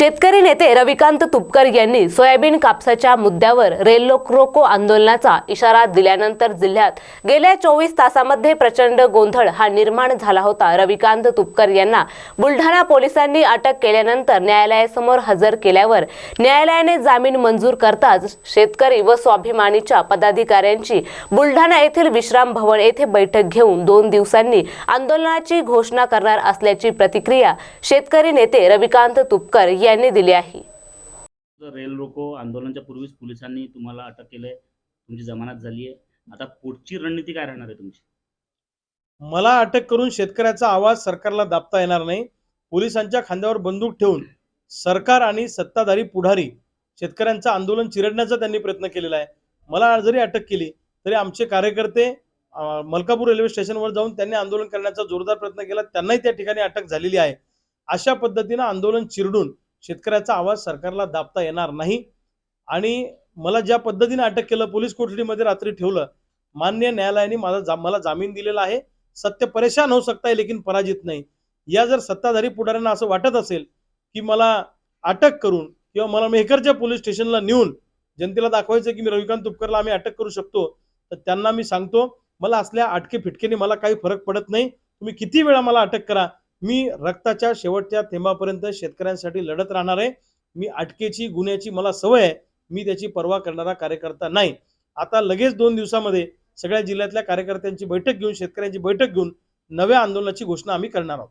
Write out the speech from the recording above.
शेतकरी नेते रविकांत तुपकर यांनी सोयाबीन कापसाच्या मुद्द्यावर रेल्लो क्रोको आंदोलनाचा इशारा दिल्यानंतर जिल्ह्यात गेल्या चोवीस तासामध्ये प्रचंड गोंधळ हा निर्माण झाला होता. रविकांत तुपकर यांना बुलढाणा पोलिसांनी अटक केल्यानंतर न्यायालयासमोर हजर केल्यावर न्यायालयाने जामीन मंजूर करताच शेतकरी व स्वाभिमानीच्या पदाधिकाऱ्यांची बुलढाणा येथील विश्राम भवन येथे बैठक घेऊन दोन दिवसांनी आंदोलनाची घोषणा करणार असल्याची प्रतिक्रिया शेतकरी नेते रविकांत तुपकर यांनी दिली आहे. रेल रोको आंदोलनाच्या पूर्वीच पोलिसांनी तुम्हाला अटक केलंय तुमची जमानत झाली आहे. आता पुढची रणनीती काय राहणार आहे तुमची? मला अटक करून शेतकऱ्याचा आवाज सरकारला दाबता येणार नाही. पोलिसांच्या खांद्यावर बंदूक ठेवून सरकार आणि सत्ताधारी पुढारी शेतकऱ्यांचं आंदोलन चिरडण्याचा त्यांनी प्रयत्न केलेला आहे. मला जरी अटक केली तरी आमचे कार्यकर्ते मलकापूर रेल्वे स्टेशनवर जाऊन त्यांनी आंदोलन करण्याचा जोरदार प्रयत्न केला. त्यांनाही त्या ठिकाणी अटक झालेली आहे. अशा पद्धतीनं आंदोलन चिरडून शेतकऱ्याचा आवाज सरकारला दाबता येणार नाही. आणि मला ज्या पद्धतीने अटक केलं पोलीस कोठडीमध्ये रात्री ठेवलं मान्य न्यायालयाने माझा जा मला जामीन दिलेला आहे. सत्य परेशान होऊ सकता है लेकिन पराजित नाही. या जर सत्ताधारी पुढाऱ्यांना असं वाटत असेल की मला अटक करून किंवा मला मेहकरच्या पोलीस स्टेशनला नेऊन जनतेला दाखवायचं की मी रविकांत तुपकरला आम्ही अटक करू शकतो तर त्यांना मी सांगतो मला असल्या अटके फिटकेने मला काही फरक पडत नाही. तुम्ही किती वेळा मला अटक करा मी रक्ताच्या शेवटच्या थेंबापर्यंत शेतकऱ्यांसाठी लढत राहणार आहे. मी अटकेची गुन्ह्याची मला सवय आहे. मी त्याची पर्वा करणारा कार्यकर्ता नाही. आता लगेच दोन दिवसामध्ये सगळ्या जिल्ह्यातल्या कार्यकर्त्यांची बैठक घेऊन शेतकऱ्यांची बैठक घेऊन नव्या आंदोलनाची घोषणा आम्ही करणार आहोत.